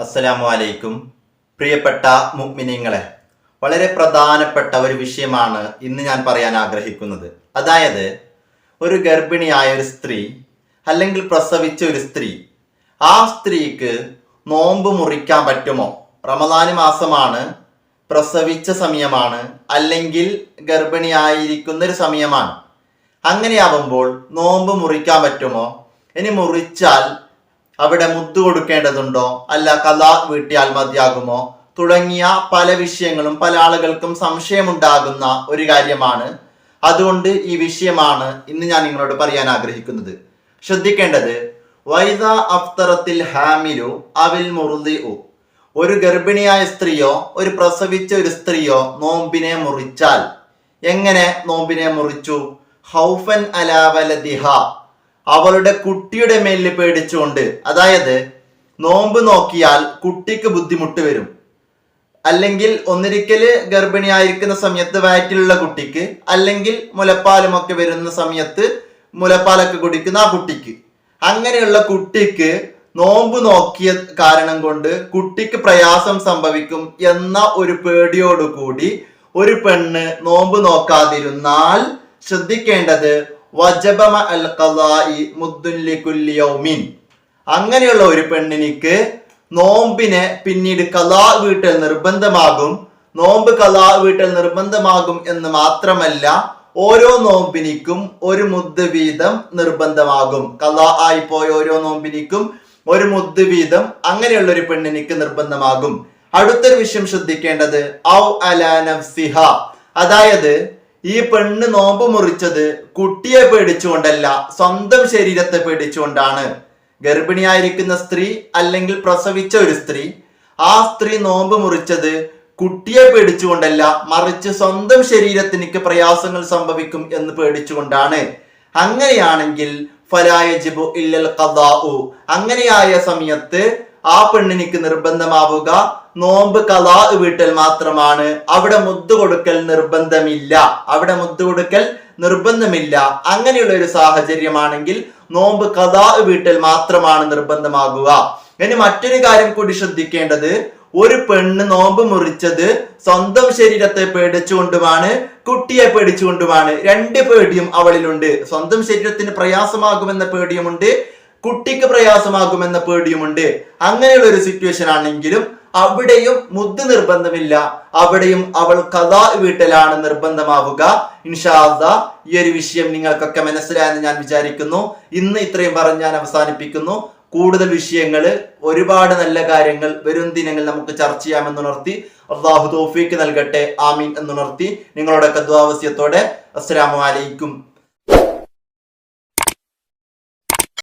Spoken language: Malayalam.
അസ്സലാമു അലൈക്കും പ്രിയപ്പെട്ട മുഅ്മിനീങ്ങളെ വളരെ പ്രധാനപ്പെട്ട ഒരു വിഷയമാണ് ഇന്ന് ഞാൻ പറയാൻ ആഗ്രഹിക്കുന്നത്. അതായത് ഒരു ഗർഭിണിയായ ഒരു സ്ത്രീ അല്ലെങ്കിൽ പ്രസവിച്ച ഒരു സ്ത്രീ ആ സ്ത്രീക്ക് നോമ്പ് മുറിക്കാൻ പറ്റുമോ? റമദാന് മാസമാണ് പ്രസവിച്ച സമയമാണ് അല്ലെങ്കിൽ ഗർഭിണിയായിരിക്കുന്ന ഒരു സമയമാണ്. അങ്ങനെയാവുമ്പോൾ നോമ്പ് മുറിക്കാൻ പറ്റുമോ? ഇനി മുറിച്ചാൽ അവിടെ മുത്തു കൊടുക്കേണ്ടതുണ്ടോ? അല്ല കഥ വീട്ടിയാൽ മതിയാകുമോ? തുടങ്ങിയ പല വിഷയങ്ങളും പല ആളുകൾക്കും സംശയമുണ്ടാകുന്ന ഒരു കാര്യമാണ്. അതുകൊണ്ട് ഈ വിഷയമാണ് ഇന്ന് ഞാൻ നിങ്ങളോട് പറയാൻ ആഗ്രഹിക്കുന്നത്. ശ്രദ്ധിക്കേണ്ടത് വൈദ അഫ്തറത്തിൽ ഹാമിലു അവിൽ മുറുദിഉ ഒരു ഗർഭിണിയായ സ്ത്രീയോ ഒരു പ്രസവിച്ച ഒരു സ്ത്രീയോ നോമ്പിനെ മുറിച്ചാൽ എങ്ങനെ നോമ്പിനെ മുറിച്ചു? ഹൗഫൻ അലാവലദിഹ അവളുടെ കുട്ടിയുടെ മേലിൽ പേടിച്ചുകൊണ്ട് അതായത് നോമ്പ് നോക്കിയാൽ കുട്ടിക്ക് ബുദ്ധിമുട്ട് വരും. അല്ലെങ്കിൽ ഒന്നിരിക്കൽ ഗർഭിണിയായിരിക്കുന്ന സമയത്ത് വയറ്റിലുള്ള കുട്ടിക്ക് അല്ലെങ്കിൽ മുലപ്പാലുമൊക്കെ വരുന്ന സമയത്ത് മുലപ്പാലൊക്കെ കുടിക്കുന്ന ആ കുട്ടിക്ക്. അങ്ങനെയുള്ള കുട്ടിക്ക് നോമ്പ് നോക്കിയ കാരണം കൊണ്ട് കുട്ടിക്ക് പ്രയാസം സംഭവിക്കും എന്ന ഒരു പേടിയോടുകൂടി ഒരു പെണ്ണ് നോമ്പ് നോക്കാതിരുന്നാൽ ശ്രദ്ധിക്കേണ്ടത് അങ്ങനെയുള്ള ഒരു പെണ്ണിനിക്ക് നോമ്പിനെ പിന്നീട് കലാ വീട്ടൽ നിർബന്ധമാകും. നോമ്പ് കലാ വീട്ടൽ നിർബന്ധമാകും എന്ന് മാത്രമല്ല ഓരോ നോമ്പിനിക്കും ഒരു മുദ്ദ് വീതം നിർബന്ധമാകും. കലാ ആയി പോയ ഓരോ നോമ്പിനിക്കും ഒരു മുദ്ദ് വീതം അങ്ങനെയുള്ള ഒരു പെണ്ണിനിക്ക് നിർബന്ധമാകും. അടുത്തൊരു വിഷയം ശ്രദ്ധിക്കേണ്ടത് ഔ അല നഫ്സിഹ. അതായത് ഈ പെണ്ണ് നോമ്പ് മുറിച്ചത് കുട്ടിയെ പേടിച്ചുകൊണ്ടല്ല സ്വന്തം ശരീരത്തെ പേടിച്ചുകൊണ്ടാണ്. ഗർഭിണിയായിരിക്കുന്ന സ്ത്രീ അല്ലെങ്കിൽ പ്രസവിച്ച ഒരു സ്ത്രീ ആ സ്ത്രീ നോമ്പ് മുറിച്ചത് കുട്ടിയെ പേടിച്ചുകൊണ്ടല്ല മറിച്ച് സ്വന്തം ശരീരത്തിനിക്ക് പ്രയാസങ്ങൾ സംഭവിക്കും എന്ന് പേടിച്ചുകൊണ്ടാണ്. അങ്ങനെയാണെങ്കിൽ ഫലായജിബു ഇല്ലൽ ഖദാഉ അങ്ങനെയായ സമയത്ത് ആ പെണ്ണിനിക്ക് നിർബന്ധമാവുക. നോമ്പ് കലാ വീട്ടൽ മാത്രമാണ്. അവിടെ മുദ്ദു കൊടുക്കൽ നിർബന്ധമില്ല. അവിടെ മുദ്ദു കൊടുക്കൽ നിർബന്ധമില്ല. അങ്ങനെയുള്ള ഒരു സാഹചര്യമാണെങ്കിൽ നോമ്പ് കഥാ വീട്ടൽ മാത്രമാണ് നിർബന്ധമാകുക. ഇനി മറ്റൊരു കാര്യം കൂടി ശ്രദ്ധിക്കേണ്ടത് ഒരു പെണ്ണ് നോമ്പ് മുറിച്ചത് സ്വന്തം ശരീരത്തെ പേടിച്ചുകൊണ്ടുമാണ് കുട്ടിയെ പേടിച്ചുകൊണ്ടുമാണ്. രണ്ട് പേടിയും അവളിലുണ്ട്. സ്വന്തം ശരീരത്തിന് പ്രയാസമാകുമെന്ന പേടിയുമുണ്ട്. കുട്ടിക്ക് പ്രയാസമാകുമെന്ന പേടിയുമുണ്ട്. അങ്ങനെയുള്ള ഒരു സിറ്റുവേഷൻ ആണെങ്കിലും അവിടെയും മുദ് നിർബന്ധമില്ല. അവിടെയും അവൾ കഥാ വീട്ടിലാണ് നിർബന്ധമാവുക. ഇൻഷാദ ഈ ഒരു വിഷയം നിങ്ങൾക്കൊക്കെ മനസ്സിലായെന്ന് ഞാൻ വിചാരിക്കുന്നു. ഇന്ന് ഇത്രയും പറഞ്ഞ് ഞാൻ അവസാനിപ്പിക്കുന്നു. കൂടുതൽ വിഷയങ്ങൾ ഒരുപാട് നല്ല കാര്യങ്ങൾ വരും ദിനങ്ങൾ നമുക്ക് ചർച്ച ചെയ്യാമെന്നുണർത്തി. അള്ളാഹു തോഫിക്ക് നൽകട്ടെ. ആമീൻ എന്നുണർത്തി. നിങ്ങളോടൊക്കെ ദ്വാവസ്യത്തോടെ അസ്സലാമു അലൈക്കും.